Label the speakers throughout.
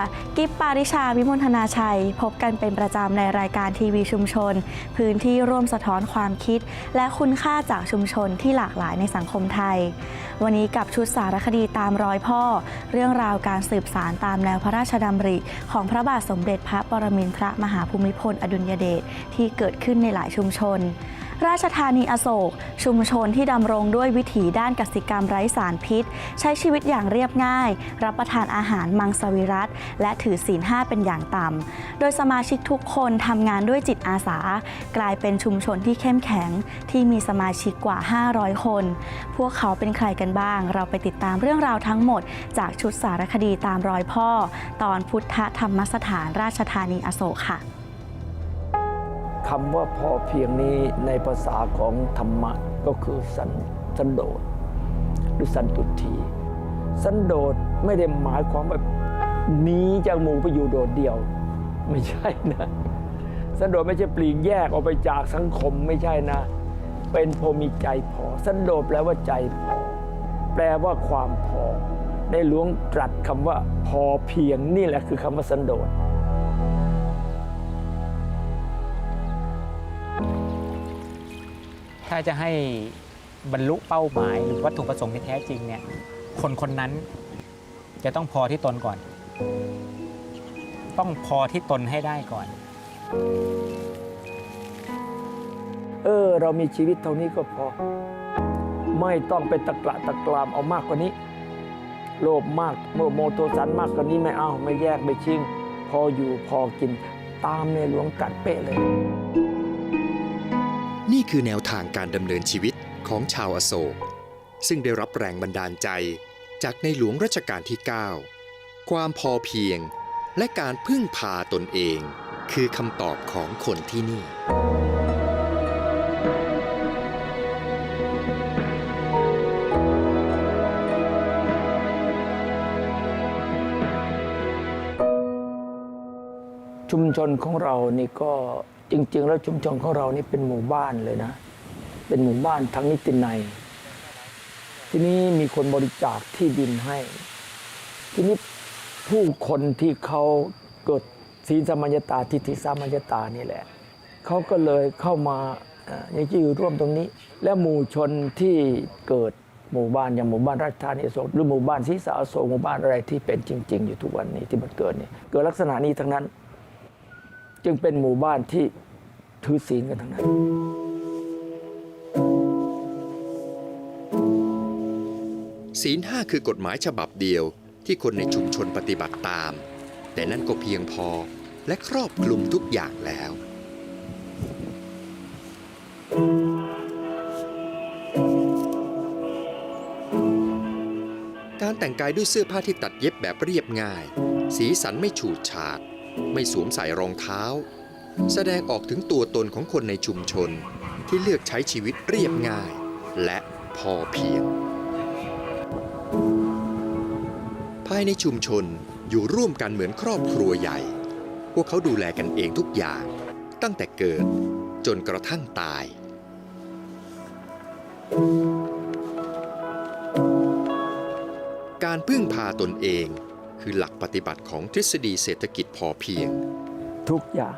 Speaker 1: ะกิฟปาริชาวิมลธนาชัย พบกันเป็นประจำในรายการทีวีชุมชน พื้นที่ร่วมสะท้อนความคิด และคุณค่าจากชุมชนที่หลากหลายในสังคมไทย วันนี้กับชุดสารคดีตามรอยพ่อ เรื่องราวการสืบสารตามแนวพระราชดำริ ของพระบาทสมเด็จพระปรมินทรมหาภูมิพลอดุลยเดชที่เกิดขึ้นในหลายชุมชน ราชธานีอโศก ชุมชนที่ดำรงด้วยวิถีด้านกสิกรรมไร้สารพิษ ใช้ชีวิตอย่างเรียบง่าย รับประทานอาหารมังสวิรัตและถือศีลห้าเป็นอย่างต่ำ โดยสมาชิกทุกคนทำงานด้วยจิตอาสา กลายเป็นชุมชนที่เข้มแข็ง ที่มีสมาชิกกว่า 500 คน พวกเขาเป็นใครกันบ้าง เราไปติดตามเรื่องราวทั้งหมด จากชุดสารคดีตามรอยพ่อ ตอนพุทธธรรมสถานราชธานีอโศกค่ะ
Speaker 2: คำว่าพอเพียงนี้ในภาษาของธรรมะก็คือสันสันโดษหรือสันตุทีสันโดษไม่ได้หมายความว่าหนีจากหมู่ไปอยู่โดดเดี่ยว ไม่ใช่นะสันโดษไม่ใช่ปลีกแยกออกไปจากสังคมไม่ใช่นะ เป็นพอมีใจพอ สันโดษแปลว่าใจพอ แปลว่าความพอ ในหลวงตรัสคำว่าพอเพียงนี่แหละคือคำว่าสันโดษ
Speaker 3: ถ้าจะให้บรรลุเป้าหมายหรือวัตถุประสงค์ที่แท้จริงเนี่ยคนคนนั้นจะต้องพอที่ตนก่อน ต้องพอที่ตนให้ได้ก่อน
Speaker 2: เออ เรามีชีวิตเท่านี้ก็พอ ไม่ต้องไปตะกละตะกรามเอามากกว่านี้ โลภมากโมโมโทสันมากกว่านี้ไม่เอาไม่แยกไม่ชิง พออยู่พอกินตามในหลวงตรัดเป๊ะเลย
Speaker 4: นี่คือแนวทางการดำเนินชีวิตของชาวอโศก ซึ่งได้รับแรงบันดาลใจจากในหลวงรัชกาลที่ 9 ความพอเพียงและการพึ่งพาตนเอง คือคำตอบของคนที่นี่
Speaker 2: ชุมชนของเรานี่ก็ จริง ๆ แล้วชุมชนของเรานี่เป็นหมู่บ้านเลยนะ เป็นหมู่บ้านทั้งนิตินัยทีนี้มีคนบริจาคที่ดินให้ ทีนี้ผู้คนที่เขาเกิดศีลสมัญญตาทิฏฐิสามัญญตานี่แหละเขาก็เลยเข้ามาเอ่ออยากจะอยู่ร่วมตรงนี้ และหมู่ชนที่เกิดหมู่บ้านอย่างหมู่บ้านราชธานีโศกหรือหมู่บ้านศรีสาอโศกหมู่บ้านอะไรที่เป็นจริง ๆ อยู่ทุกวันนี้ที่มันเกิดนี่เกิดลักษณะนี้ทั้งนั้น จึงเป็นหมู่บ้านที่ถือศีลกันทั้งนั้น
Speaker 4: ศีลห้าคือกฎหมายฉบับเดียวที่คนในชุมชนปฏิบัติตาม แต่นั่นก็เพียงพอและครอบคลุมทุกอย่างแล้ว การแต่งกายด้วยเสื้อผ้าที่ตัดเย็บแบบเรียบง่าย สีสันไม่ฉูดฉาด ไม่สวมใส่รองเท้า แสดงออกถึงตัวตนของคนในชุมชนที่เลือกใช้ชีวิตเรียบง่าย และพอเพียง ภายในชุมชนอยู่ร่วมกันเหมือนครอบครัวใหญ่ พวกเขาดูแลกันเองทุกอย่าง ตั้งแต่เกิดจนกระทั่งตาย การพึ่งพาตนเอง คือหลักปฏิบัติของทฤษฎีเศรษฐกิจพอเพียง
Speaker 2: ทุกอย่าง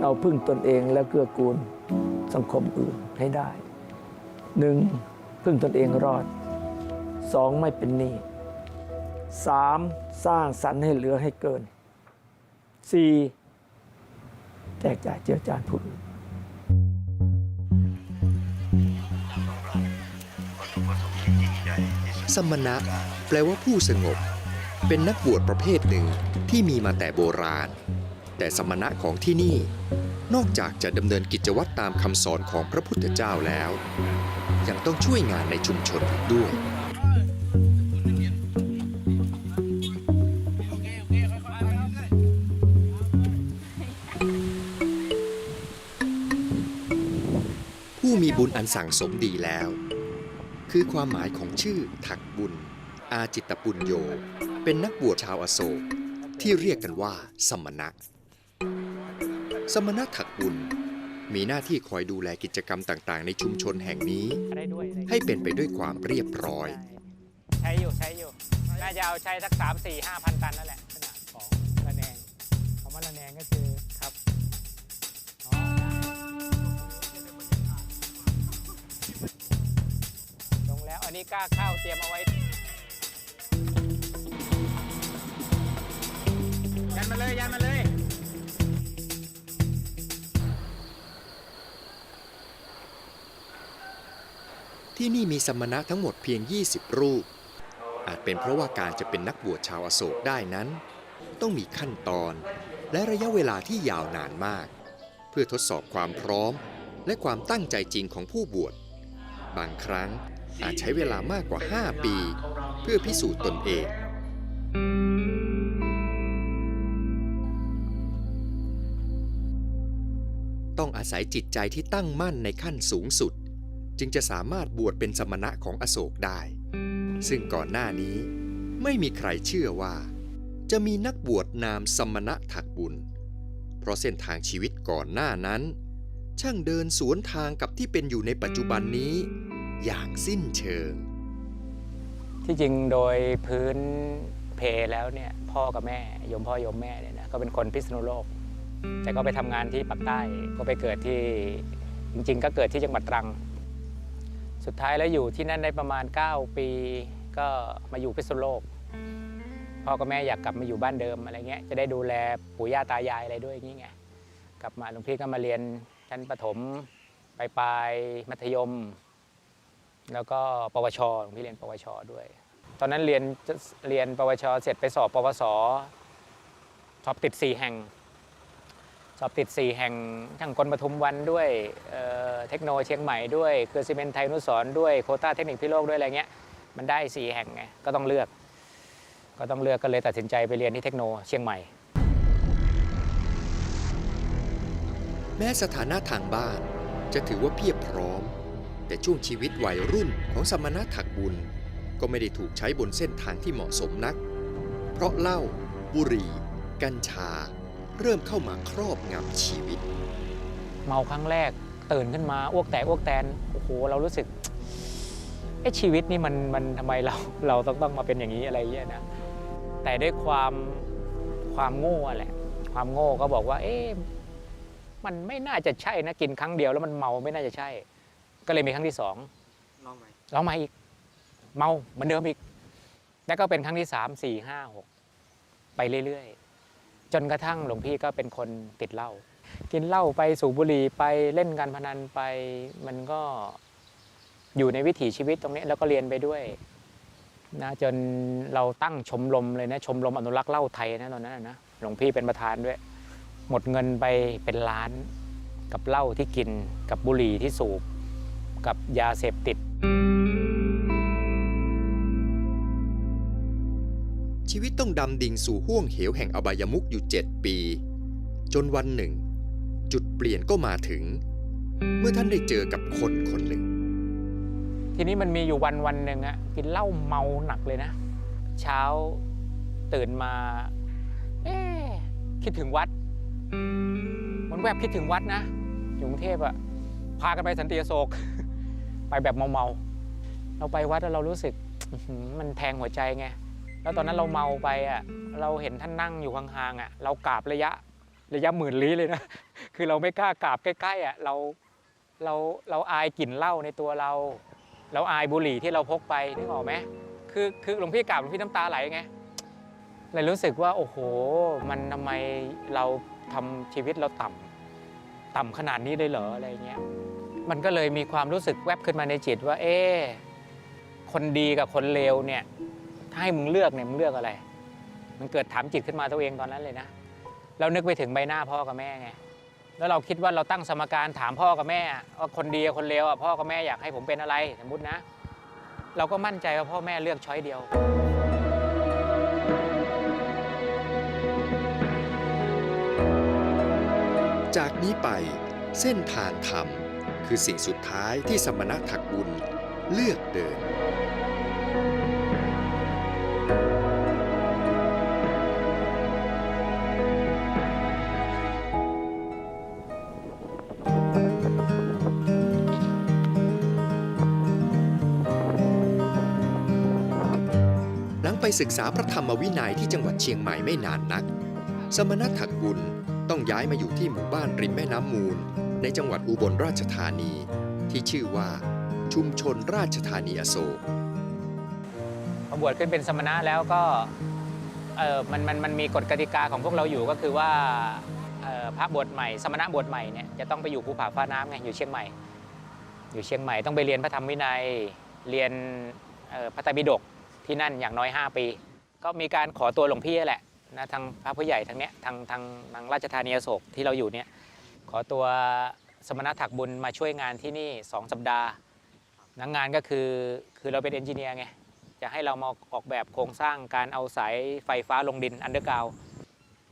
Speaker 2: เราพึ่งตนเองและเกื้อกูลสังคมอื่นให้ได้หนึ่งพึ่งตนเองรอดสองไม่เป็นหนี้สามสร้างสรรค์ให้เหลือให้เกินสี่แจกจ่ายเจือจานผู้อื่น
Speaker 4: สมณะแปลว่าผู้สงบ เป็นนักบวชประเภทหนึ่งที่มีมาแต่โบราณ แต่สมณะของที่นี่ นอกจากจะดำเนินกิจวัตรตามคำสอนของพระพุทธเจ้าแล้ว ยังต้องช่วยงานในชุมชนด้วยผู้มีบุญอันสั่งสมดีแล้ว คือความหมายของชื่อถักบุญ อาจิตปุญโย เป็นนักบวชชาวอโศกที่เรียกกันว่าสมณะ สมณะถักบุญมีหน้าที่คอยดูแลกิจกรรมต่างๆ ในชุมชนแห่งนี้ ให้เป็นไปด้วยความเรียบร้อย
Speaker 3: ใช้อยู่ใช้อยู่น่าจะเอาใช้สักสามสี่ห้าพันตันนั่นแหละขนาดมะแนงคำว่าระแนงก็คือครับอ๋อลงแล้วอันนี้กล้าเข้าเตรียมเอาไว้ มาเลยยันมาเลย
Speaker 4: ที่นี่มีสมณะทั้งหมดเพียง 20 รูป อาจเป็นเพราะว่าการจะเป็นนักบวชชาวอโศกได้นั้น ต้องมีขั้นตอนและระยะเวลาที่ยาวนานมาก เพื่อทดสอบความพร้อม และความตั้งใจจริงของผู้บวช บางครั้งอาจใช้เวลามากกว่า 5 ปี เพื่อพิสูจน์ตนเอง ศัยจิตใจที่ตั้งมั่นในขั้นสูงสุด จึงจะสามารถบวชเป็นสมณะของอโศกได้ ซึ่งก่อนหน้านี้ไม่มีใครเชื่อว่า จะมีนักบวชนามสมณะถักบุญ เพราะเส้นทางชีวิตก่อนหน้านั้น ช่างเดินสวนทางกับที่เป็นอยู่ในปัจจุบันนี้ อย่างสิ้นเชิง
Speaker 3: ที่จริงโดยพื้นเพแล้วเนี่ยพ่อกับแม่ยมพ่อยมแม่เนี่ยนะก็เป็นคนพิษณุโลก แต่ก็ไปทำงานที่ปากใต้ก็ไปเกิดที่จริง ๆ ก็เกิดที่จังหวัดตรัง สุดท้ายแล้วอยู่ที่นั่นได้ประมาณ 9 ปี ก็มาอยู่พิษณุโลกพ่อกับแม่อยากกลับมาอยู่บ้านเดิมอะไรเงี้ยจะได้ดูแลปู่ย่าตายายอะไรด้วยอย่างงี้ไงกลับมาหลวงพี่ก็มาเรียนชั้นประถมปลายปลายมัธยม แล้วก็ปวชหลวงพี่เรียนปวชด้วย ตอนนั้นเรียนเรียนปวชเสร็จไปสอบปวสสอบติด 4 แห่ง สอบติด 4 แห่งทั้งกลปทุมวันด้วยเเทคโนเชียงใหม่ด้วยเครือซีเมนไทยนุสรณ์ด้วยโคต้าเทคนิคพิโลกด้วยอะไรเงี้ยมันได้ 4 แห่งไงก็ต้องเลือก ก็ต้องเลือกก็เลยตัดสินใจไปเรียนที่เทคโนเชียงใหม่
Speaker 4: แม้สถานะทางบ้านจะถือว่าเพียบพร้อม แต่ช่วงชีวิตวัยรุ่นของสมณะถักบุญ ก็ไม่ได้ถูกใช้บนเส้นทางที่เหมาะสมนัก เพราะเหล้าบุหรี่ กัญชา เริ่มเข้ามาครอบงำชีวิต
Speaker 3: เมาครั้งแรกตื่นขึ้นมาอ้วกแตกอ้วกแตนโอ้โหเรารู้สึกไอ้ชีวิตนี่มันมันทำไมเราเราต้องต้องมาเป็นอย่างนี้อะไรเงี้ยนะแต่ด้วยความความโง่อะแหละ ความโง่ก็บอกว่า เอ๊ะมันไม่น่าจะใช่นะกินครั้งเดียวแล้วมันเมาไม่น่าจะใช่ ก็เลยมีครั้งที่สองลองใหม่ลองใหม่อีก เมาเหมือนเดิมอีก แล้วก็เป็นครั้งที่สามสี่ห้าหกไปเรื่อยๆ จนกระทั่งหลวงพี่ก็เป็นคนติดเหล้ากินเหล้าไปสูบบุหรี่ไปเล่นการพนันไปมันก็อยู่ในวิถีชีวิตตรงนี้แล้วก็เรียนไปด้วยนะจนเราตั้งชมรมเลยนะชมรมอนุรักษ์เหล้าไทยนะตอนนั้นนะหลวงพี่เป็นประธานด้วย หมดเงินไปเป็นล้านกับเหล้าที่กินกับบุหรี่ที่สูบกับยาเสพติด
Speaker 4: ชีวิตต้องดำดิ่งสู่ห้วงเหวแห่งอบายมุกอยู่7ปี จนวันหนึ่ง จุดเปลี่ยนก็มาถึง เมื่อท่านได้เจอกับคนคนหนึ่ง
Speaker 3: ทีนี้มันมีอยู่วันวันหนึ่งอะกินเหล้าเมาหนักเลยนะ เช้าตื่นมาเอ๊คิดถึงวัด มันแวบคิดถึงวัดนะอยู่กรุงเทพอะพากันไปสันติโศก ไปแบบเมาๆเราไปวัดแล้วเรารู้สึกมันแทงหัวใจไง แล้วตอนนั้นเราเมาไปอะเราเห็นท่านนั่งอยู่ห่างๆอะเรากราบระยะระยะหมื่นลี้เลยนะ คือเราไม่กล้ากราบใกล้ๆอะเราเราเราอายกลิ่นเหล้าในตัวเรา เราอายบุหรี่ที่เราพกไปนึกออกไหมคือคือหลวงพี่กราบหลวงพี่น้ำตาไหลไงเลยรู้สึกว่าโอ้โห มันทำไมเราทำชีวิตเราต่ำต่ำขนาดนี้เลยเหรออะไรเงี้ยมันก็เลยมีความรู้สึกแวบขึ้นมาในจิตว่า เอ๊คนดีกับคนเลวเนี่ย ให้มึงเลือกเนี่ยมึงเลือกอะไร มันเกิดถามจิตขึ้นมาตัวเองตอนนั้นเลยนะเรานึกไปถึงใบหน้าพ่อกับแม่ไงแล้วเราคิดว่าเราตั้งสมการถามพ่อกับแม่ว่าคนดีคนเลวอะพ่อกับแม่อยากให้ผมเป็นอะไรสมมตินะ เราก็มั่นใจว่าพ่อแม่เลือกช้อยเดียว
Speaker 4: จากนี้ไปเส้นทางธรรม คือสิ่งสุดท้ายที่สมณะถักบุญเลือกเดิน ศึกษาพระธรรมวินัยที่จังหวัดเชียงใหม่ไม่นานนัก สมณถักบุญต้องย้ายมาอยู่ที่หมู่บ้านริมแม่น้ำมูล ในจังหวัดอุบลราชธานี ที่ชื่อว่าชุมชนราชธานีอโศก
Speaker 3: พอบวชขึ้นเป็นสมณะแล้วก็เออมันมันมันมีกฎกติกาของพวกเราอยู่ก็คือว่าพระบวชใหม่ สมณะบวชใหม่เนี่ยจะต้องไปอยู่ภูผาฟ้าน้ำไงอยู่เชียงใหม่ อยู่เชียงใหม่ต้องไปเรียนพระธรรมวินัยเรียนพระไตรปิฎก ที่นั่นอย่างน้อย 5 ปี ก็มีการขอตัวหลวงพี่แหละนะทางพระผู้ใหญ่ทางเนี้ยทางทางทางราชธานีอโศกที่เราอยู่เนี่ยขอตัวสมณถักบุญมาช่วยงานที่นี่ 2 สัปดาห์นังงานก็คือคือเราเป็นเอนจิเนียร์ไงจะให้เรามาออกแบบโครงสร้างการเอาสายไฟฟ้าลงดินอันเดอร์กราว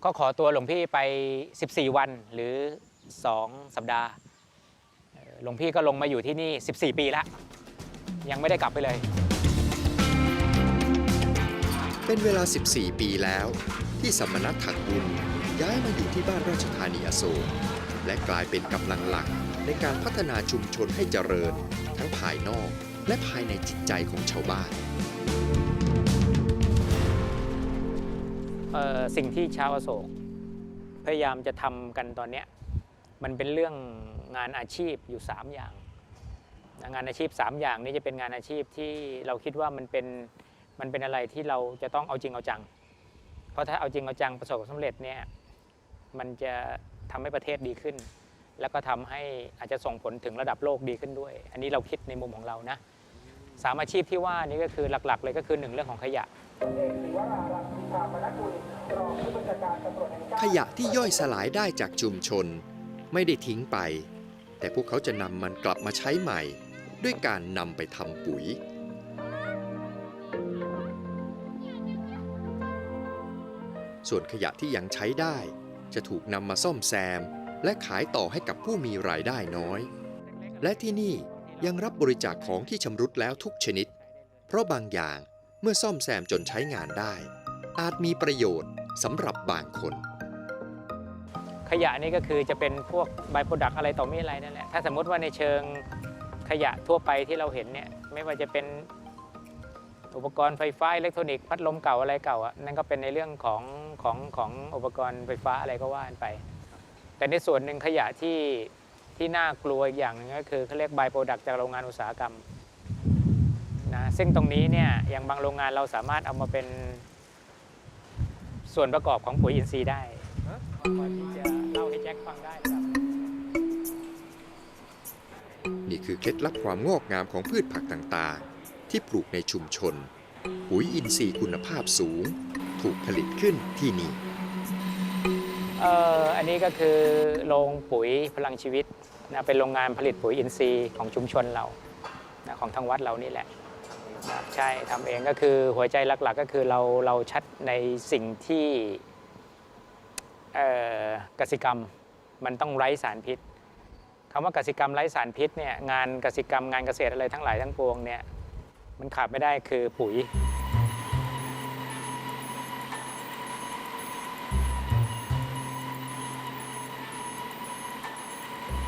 Speaker 3: ก็ขอตัวหลวงพี่ไป 14 วันหรือ 2 สัปดาห์หลวงพี่ก็ลงมาอยู่ที่นี่ 14 ปีแล้ว ยังไม่ได้กลับไปเลย
Speaker 4: เป็นเวลา 14 ปีแล้ว ที่สมณถักบุญย้ายมาอยู่ที่บ้านราชธานีอโศกและกลายเป็นกำลังหลักในการพัฒนาชุมชนให้เจริญ ทั้งภายนอกและภายในจิตใจของชาวบ้าน
Speaker 3: สิ่งที่ชาวอโศกพยายามจะทำกันตอนนี้มันเป็นเรื่องงานอาชีพอยู่ 3 อย่าง งานอาชีพ 3 อย่างนี้จะเป็นงานอาชีพที่เราคิดว่ามันเป็น มันเป็นอะไรที่เราจะต้องเอาจริงเอาจัง เพราะถ้าเอาจริงเอาจังประสบความสำเร็จเนี่ยมันจะทำให้ประเทศดีขึ้น แล้วก็ทำให้อาจจะส่งผลถึงระดับโลกดีขึ้นด้วย อันนี้เราคิดในมุมของเรานะสามอาชีพที่ว่านี้ก็คือหลักๆ เลยก็คือหนึ่งเรื่องของขยะ
Speaker 4: ขยะที่ย่อยสลายได้จากชุมชน ไม่ได้ทิ้งไป แต่พวกเขาจะนำมันกลับมาใช้ใหม่ ด้วยการนำไปทำปุ๋ย ส่วนขยะที่ยังใช้ได้ จะถูกนำมาซ่อมแซม และขายต่อให้กับผู้มีรายได้น้อย และที่นี่ยังรับบริจาคของที่ชำรุดแล้วทุกชนิด เพราะบางอย่างเมื่อซ่อมแซมจนใช้งานได้ อาจมีประโยชน์สำหรับบางคน
Speaker 3: ขยะนี่ก็คือจะเป็นพวกไบโปรดักอะไรต่อมีอะไรนั่นแหละถ้าสมมติว่าในเชิงขยะทั่วไปที่เราเห็นเนี่ยไม่ว่าจะเป็น อุปกรณ์ไฟฟ้าอิเล็กทรอนิกส์พัดลมเก่าอะไรเก่าอะนั่นก็เป็นในเรื่องของของของอุปกรณ์ไฟฟ้าอะไรก็ว่ากันไป แต่ในส่วนหนึ่งขยะที่ที่น่ากลัวอีกอย่างหนึงก็คือเขาเรียกไบโปรดักจากโรงงานอุตสาหกรรมนะซึ่งตรงนี้เนี่ยอย่างบางโรงงานเราสามารถเอามาเป็นส่วนประกอบของปุ๋ยอินทรีย์ได้พอที่จะเล่าให้แจ็คฟังได้นะครับ
Speaker 4: นี่คือเคล็ดลับความงอกงามของพืชผักต่างๆ ที่ปลูกในชุมชน ปุ๋ยอินทรีย์คุณภาพสูง ถูกผลิตขึ้นที่นี่
Speaker 3: เอ่ออันนี้ก็คือโรงปุ๋ยพลังชีวิตนะเป็นโรงงานผลิตปุ๋ยอินทรีย์ของชุมชนเรานะของทางวัดเรานี่แหละนะใช่ทำเองก็คือหัวใจหลักๆ ก็คือเราเราชัดในสิ่งที่เอ่อกสิกรรมมันต้องไร้สารพิษคำว่ากสิกรรมไร้สารพิษเนี่ยงานกสิกรรมงานเกษตรอะไรทั้งหลายทั้งปวงเนี่ย มันขาดไม่ได้คือปุ๋ย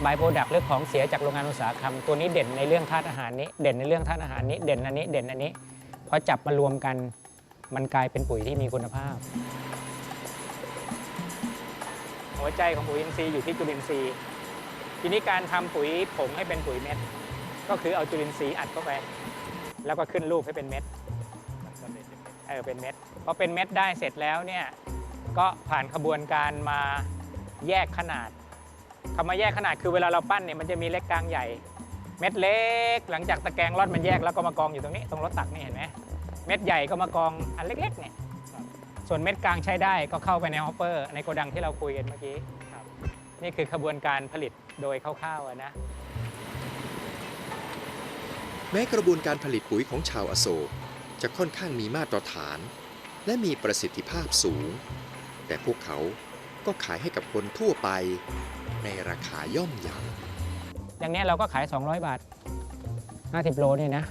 Speaker 3: บายโปรดักต์เรื่องของเสียจากโรงงานอุตสาหกรรม ตัวนี้เด่นในเรื่องธาตุอาหารนี้ เด่นในเรื่องธาตุอาหารนี้ เด่นอันนี้ เด่นอันนี้ พอจับมารวมกัน มันกลายเป็นปุ๋ยที่มีคุณภาพ หัวใจของปุ๋ยอินทรีย์อยู่ที่จุลินทรีย์ ทีนี้การทำปุ๋ยผงให้เป็นปุ๋ยเม็ด ก็คือเอาจุลินทรีย์อัดเข้าไป แล้วก็ขึ้นรูปให้เป็นเม็ดเออเป็นเม็ดพอเป็นเม็ดได้เสร็จแล้วเนี่ยก็ผ่านขบวนการมาแยกขนาดคำว่าแยกขนาดคือเวลาเราปั้นเนี่ยมันจะมีเล็กกลางใหญ่ เม็ดเล็ก หลังจากตะแกรงร่อนมันแยกแล้วก็มากองอยู่ตรงนี้ตรงรถตักนี่เห็นไหมเม็ดใหญ่ก็มากองอันเล็กๆเนี่ยส่วนเม็ดกลางใช้ได้ก็เข้าไปในฮอปเปอร์ในโกดังที่เราคุยกันเมื่อกี้นี่คือขบวนการผลิตโดยคร่าวๆอะนะ
Speaker 4: แม้กระบวนการผลิตปุ๋ยของชาวอโศกจะค่อนข้างมีมาตรฐาน และมีประสิทธิภาพสูง แต่พวกเขาก็ขายให้กับคนทั่วไป ในราคาย่อมเยา
Speaker 3: อย่างเนี้ยเราก็ขาย 200 บาท 50 โลเนี่ยนะ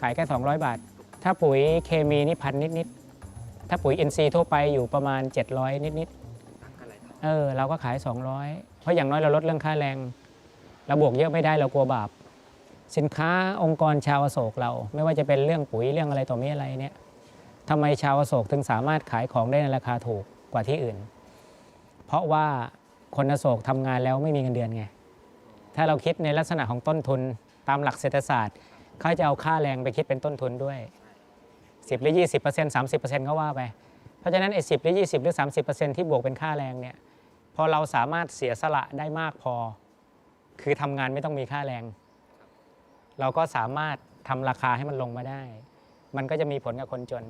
Speaker 3: ขายแค่ 200 บาท ถ้าปุ๋ยเคมีนี่พันนิดๆ ถ้าปุ๋ย NC ทั่วไปอยู่ประมาณ 700 นิดๆ เออ เราก็ขาย 200 เพราะอย่างน้อยเราลดเรื่องค่าแรง เราบวกเยอะไม่ได้เรากลัวบาป สินค้าองค์กรชาวโศกเรา ไม่ว่าจะเป็นเรื่องปุ๋ยเรื่องอะไรต่อมีอะไรเนี่ยทำไมชาวโศกถึงสามารถขายของได้ในราคาถูกกว่าที่อื่น เพราะว่าคนอโศกทำงานแล้วไม่มีเงินเดือนไง ถ้าเราคิดในลักษณะของต้นทุนตามหลักเศรษฐศาสตร์เขาจะเอาค่าแรงไปคิดเป็นต้นทุนด้วย 10หรือ20% 30%ก็ว่าไป เพราะฉะนั้นไอ้10หรือ 20 หรือ 30%ที่บวกเป็นค่าแรงเนี่ยพอเราสามารถเสียสละได้มากพอ คือทำงานไม่ต้องมีค่าแรง เราก็สามารถทำราคาให้มันลงมาได้ มันก็จะมีผลกับคนจน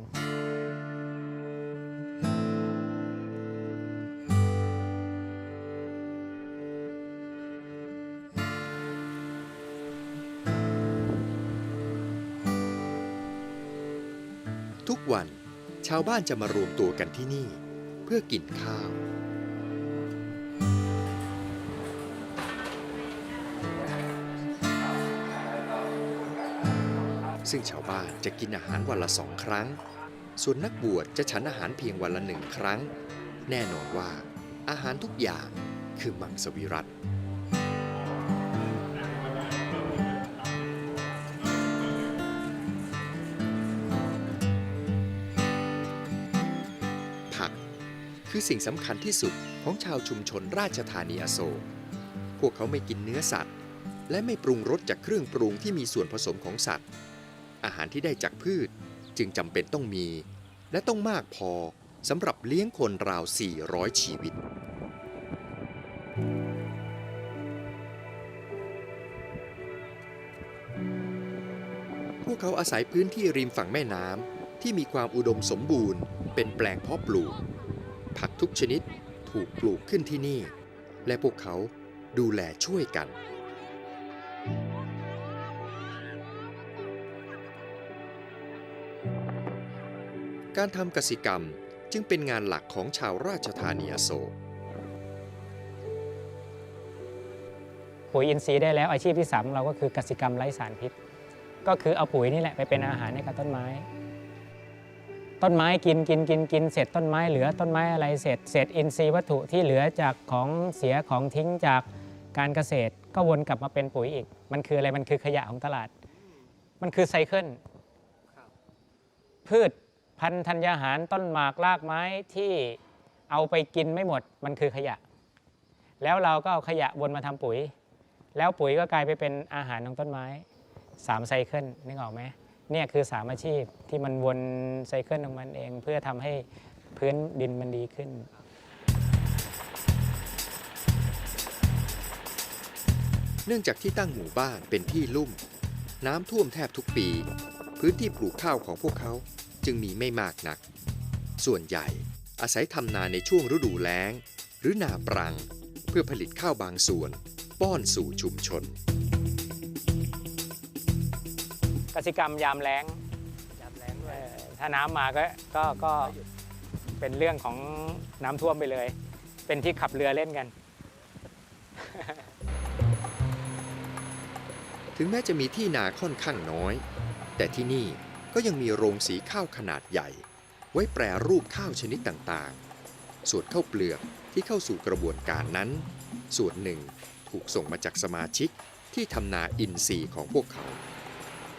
Speaker 4: ทุกวันชาวบ้านจะมารวมตัวกันที่นี่ เพื่อกินข้าว ซึ่งชาวบ้านจะกินอาหารวันละสองครั้ง ส่วนนักบวชจะฉันอาหารเพียงวันละหนึ่งครั้ง แน่นอนว่า อาหารทุกอย่างคือมังสวิรัตผักคือสิ่งสำคัญที่สุดของชาวชุมชนราชธานีอโศก พวกเขาไม่กินเนื้อสัตว์ และไม่ปรุงรสจากเครื่องปรุงที่มีส่วนผสมของสัตว์ อาหารที่ได้จากพืชจึงจำเป็นต้องมี และต้องมากพอสำหรับเลี้ยงคนราว 400 ชีวิต พวกเขาอาศัยพื้นที่ริมฝั่งแม่น้ำที่มีความอุดมสมบูรณ์ เป็นแปลงเพาะปลูก ผักทุกชนิดถูกปลูกขึ้นที่นี่ และพวกเขาดูแลช่วยกัน การทำกสิกรรมจึงเป็นงานหลักของชาวราชธานีอโศก
Speaker 3: ปุ๋ยอินทรีย์ได้แล้วอาชีพที่สามของเราก็คือกสิกรรมไร้สารพิษ ก็คือเอาปุ๋ยนี่แหละไปเป็นอาหารให้กับต้นไม้ ต้นไม้กินกินกินกินเสร็จต้นไม้เหลือต้นไม้อะไรเสร็จเศษอินทรีย์วัตถุที่เหลือจากของเสียของทิ้งจากการเกษตร ก็วนกลับมาเป็นปุ๋ยอีก มันคืออะไรมันคือขยะของตลาด มันคือไซเคิลพืช พันธัญญาหารต้นหมากรากไม้ที่เอาไปกินไม่หมดมันคือขยะ แล้วเราก็เอาขยะวนมาทำปุ๋ย แล้วปุ๋ยก็กลายไปเป็นอาหารของต้นไม้สามไซเคิลนึกออกไหมเนี่ยคือสามอาชีพที่มันวนไซเคิลของมันเอง เพื่อทำให้พื้นดินมันดีขึ้น
Speaker 4: เนื่องจากที่ตั้งหมู่บ้านเป็นที่ลุ่ม น้ำท่วมแทบทุกปี พื้นที่ปลูกข้าวของพวกเขา จึงมีไม่มากนัก ส่วนใหญ่อาศัยทำนาในช่วงฤดูแล้ง หรือนาปรัง เพื่อผลิตข้าวบางส่วน ป้อนสู่ชุมชน
Speaker 3: กสิกรรมยามแล้งเอ่อถ้าน้ำมาก็ก็ก็เป็นเรื่องของน้ำท่วมไปเลย เป็นที่ขับเรือเล่นกัน
Speaker 4: ถึงแม้จะมีที่นาค่อนข้างน้อย แต่ที่นี่ ก็ยังมีโรงสีข้าวขนาดใหญ่ ไว้แปรรูปข้าวชนิดต่างๆ ส่วนข้าวเปลือกที่เข้าสู่กระบวนการนั้น ส่วนหนึ่งถูกส่งมาจากสมาชิกที่ทำนาอินทรีย์ของพวกเขา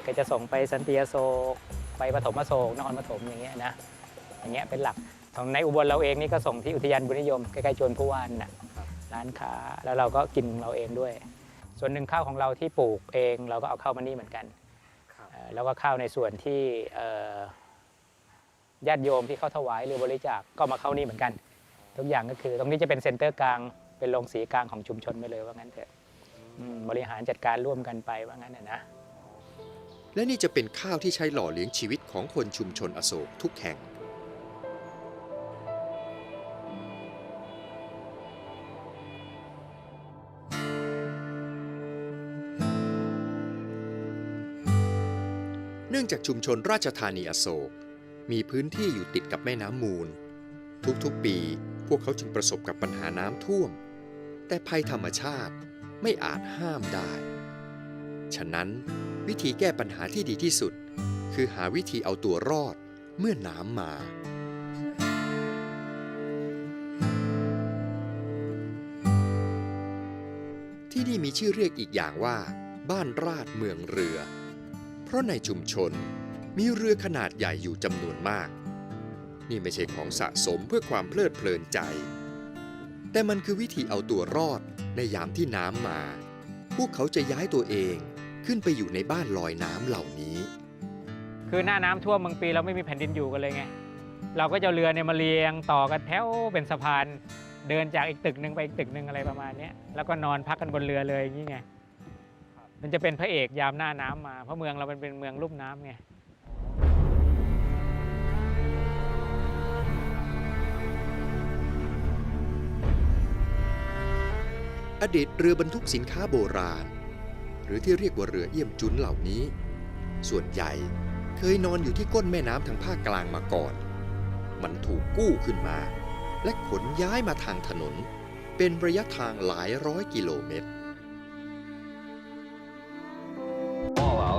Speaker 3: ก็จะส่งไปสันติอโศกไปปฐมอโศกนครปฐมอย่างเงี้ยนะอย่างเงี้ยเป็นหลักของในอุบลเราเองนี่ก็ส่งที่อุทยานบุญนิยมใกล้ๆจวนผู้ว่านน่ะร้านค้าแล้วเราก็กินเราเองด้วย ส่วนหนึ่งข้าวของเราที่ปลูกเองเราก็เอาเข้ามานี่เหมือนกันเอ่อ แล้วก็ข้าวในส่วนที่ญาติโยมที่เข้าถวายหรือบริจาคก็มาเข้านี่เหมือนกัน ทุกอย่างก็คือตรงนี้จะเป็นเซ็นเตอร์กลางเป็นโรงสีกลางของชุมชนไปเลยว่างั้นเถอะบริหารจัดการร่วมกันไปว่างั้นนะนะ
Speaker 4: และนี่จะเป็นข้าวที่ใช้หล่อเลี้ยงชีวิตของคนชุมชนอโศกทุกแห่ง เนื่องจากชุมชนราชธานีอโศก มีพื้นที่อยู่ติดกับแม่น้ำมูล ทุกๆปีพวกเขาจึงประสบกับปัญหาน้ำท่วม แต่ภัยธรรมชาติไม่อาจห้ามได้ ฉะนั้นวิธีแก้ปัญหาที่ดีที่สุด คือหาวิธีเอาตัวรอดเมื่อน้ำมาที่นี่มีชื่อเรียกอีกอย่างว่า บ้านราดเมืองเรือ ราะในชุมชนมีเรือขนาดใหญ่อยู่จำนวนมาก นี่ไม่ใช่ของสะสมเพื่อความเพลิดเพลินใจ แต่มันคือวิธีเอาตัวรอดในยามที่น้ำมา พวกเขาจะย้ายตัวเองขึ้นไปอยู่ในบ้านลอยน้ำเหล่านี้
Speaker 3: คือหน้าน้ำท่วมบางปีเราไม่มีแผ่นดินอยู่กันเลยไง เราก็จะเรือเนี่ยมาเรียงต่อกันแถวเป็นสะพาน เดินจากอีกตึกหนึ่งไปอีกตึกหนึ่งอะไรประมาณนี้แล้วก็นอนพักกันบนเรือเลยอย่างนี้ไง มันจะเป็นพระเอกยามหน้าน้ำมา เพราะเมืองเรามันเป็นเมืองลุ่มน้ำไง
Speaker 4: อดีตเรือบรรทุกสินค้าโบราณ หรือที่เรียกว่าเรือเอี่ยมจุนเหล่านี้ ส่วนใหญ่เคยนอนอยู่ที่ก้นแม่น้ำทางภาคกลางมาก่อน มันถูกกู้ขึ้นมา และขนย้ายมาทางถนน เป็นระยะทางหลายร้อยกิโลเมตร
Speaker 3: ก็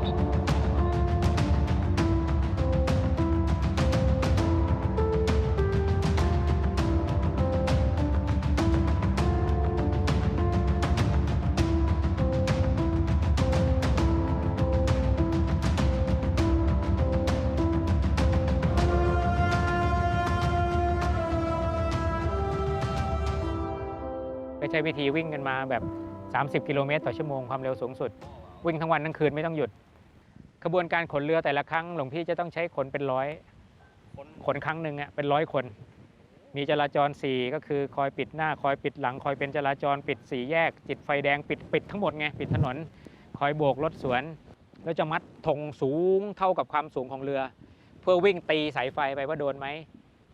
Speaker 3: ใช้วิธีวิ่งกันมาแบบ 30 กิโลเมตรต่อชั่วโมงความเร็วสูงสุด วิ่งทั้งวันทั้งคืนไม่ต้องหยุด ขบวนการขนเรือแต่ละครั้งหลวงพี่จะต้องใช้ขนเป็นร้อย ขนครั้งหนึ่งอะเป็นร้อยคน มีจราจร4ก็คือคอยปิดหน้าคอยปิดหลัง คอยเป็นจราจรปิดสี่แยกจิตไฟแดงปิดปิดทั้งหมดไงปิดถนน คอยโบกรถสวน แล้วจะมัดธงสูงเท่ากับความสูงของเรือ เพื่อวิ่งตีสายไฟไปว่าโดนไหม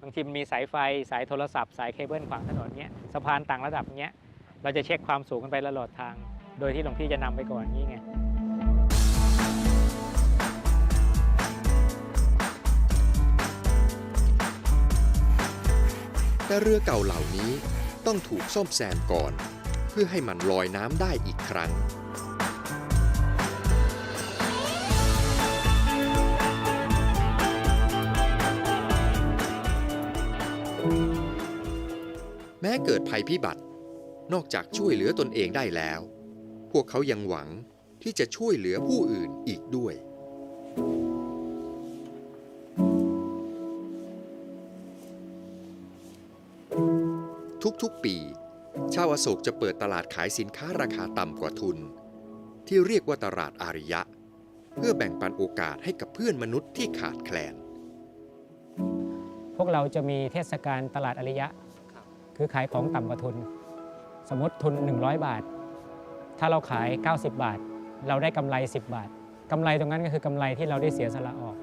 Speaker 3: บางทีมันมีสายไฟสายโทรศัพท์ สายเคเบิลขวางถนนเงี้ยสะพานต่างระดับเงี้ยเราจะเช็คความสูงกันไปตลอดทาง โดยที่หลวงพี่จะนำไปก่อนนี้ไง
Speaker 4: แต่เรือเก่าเหล่านี้ต้องถูกซ่อมแซมก่อน เพื่อให้มันลอยน้ำได้อีกครั้ง แม้เกิดภัยพิบัติ นอกจากช่วยเหลือตนเองได้แล้ว พวกเขายังหวังที่จะช่วยเหลือผู้อื่นอีกด้วย ทุกๆปี ชาวอโศกจะเปิดตลาดขายสินค้าราคาต่ำกว่าทุน ที่เรียกว่าตลาดอาริยะ เพื่อแบ่งปันโอกาสให้กับเพื่อนมนุษย์ที่ขาดแคลน
Speaker 3: พวกเราจะมีเทศกาลตลาดอาริยะ คือขายของต่ำกว่าทุน สมมติทุน 100 บาท ถ้าเราขาย 90 บาท เราได้กำไร 10 บาทกำไรตรงนั้นก็คือกำไรที่เราได้เสียสละออก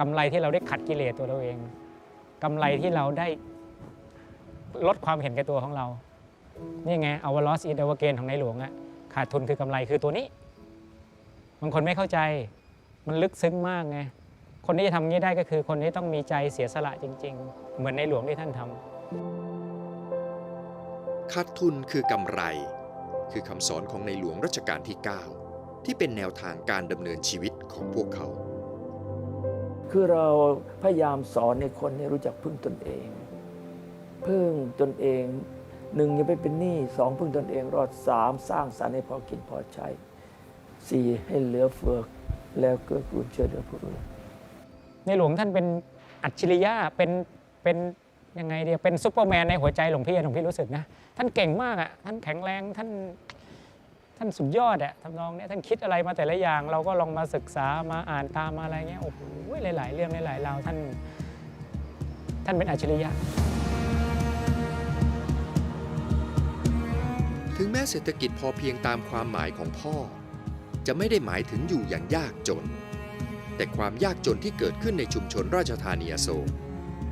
Speaker 3: กำไรที่เราได้ขัดกิเลสตัวเราเองกำไรที่เราได้ลดความเห็นแก่ตัวของเรา นี่ไง our loss is our gain ของในหลวงอะขาดทุนคือกำไรคือตัวนี้ บางคนไม่เข้าใจ มันลึกซึ้งมากไง คนที่จะทำงี้ได้ก็คือคนที่ต้องมีใจเสียสละจริง ๆ เหมือนในหลวงที่ท่านทำ
Speaker 4: ขาดทุนคือกำไร คือคำสอนของในหลวงรัชกาลที่ 9 ที่เป็นแนวทางการดำเนินชีวิตของพวกเขา
Speaker 2: คือเราพยายามสอนในคนให้รู้จักพึ่งตนเอง พึ่งตนเองหนึ่งอย่าไปเป็นหนี้สองพึ่งตนเองรอดสามสร้างสรรค์ให้พอกินพอใช้สี่ให้เหลือเฟือแล้วเกื้อกูลช่วยเหลือผู้อื่น
Speaker 3: ในหลวงท่านเป็นอัจฉริยะเป็นเป็น ยังไงเดียเป็นซูเปอร์แมนในหัวใจหลวงพี่หลวงพี่รู้สึกนะ ท่านเก่งมากอะท่านแข็งแรงท่านท่านสุดยอดอะทำนองเนี้ยท่านคิดอะไรมาแต่ละอย่าง เราก็ลองมาศึกษามาอ่านตามมาอะไรเงี้ยโอ้โหหลาย ๆ เรื่องหลายๆราวท่าน ท่านเป็นอัจฉริยะ
Speaker 4: ถึงแม้เศรษฐกิจพอเพียงตามความหมายของพ่อ จะไม่ได้หมายถึงอยู่อย่างยากจน แต่ความยากจนที่เกิดขึ้นในชุมชนราชธานีอโศก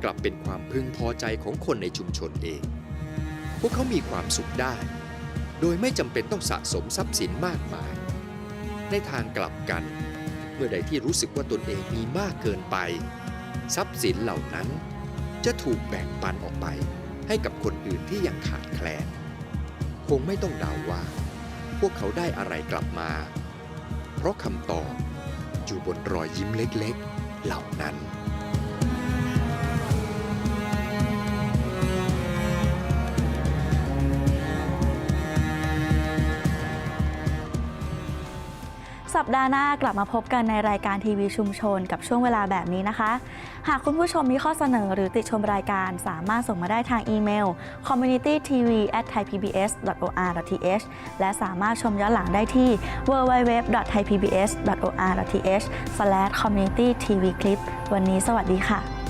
Speaker 4: กลับเป็นความพึงพอใจของคนในชุมชนเอง พวกเขามีความสุขได้ โดยไม่จำเป็นต้องสะสมทรัพย์สินมากมาย ในทางกลับกัน เมื่อใดที่รู้สึกว่าตนเองมีมากเกินไป ทรัพย์สินเหล่านั้น จะถูกแบ่งปันออกไป ให้กับคนอื่นที่ยังขาดแคลน คงไม่ต้องเดาว่า พวกเขาได้อะไรกลับมา เพราะคำตอบอยู่บนรอยยิ้มเล็กๆ เหล่านั้น
Speaker 1: สัปดาห์หน้ากลับมาพบกันในรายการทีวีชุมชนกับช่วงเวลาแบบนี้นะคะ หากคุณผู้ชมมีข้อเสนอหรือติชมรายการสามารถส่งมาได้ทางอีเมล communitytv@thaipbs.or.th และสามารถชมย้อนหลังได้ที่ www.thaipbs.or.th/communitytvclip วันนี้สวัสดีค่ะ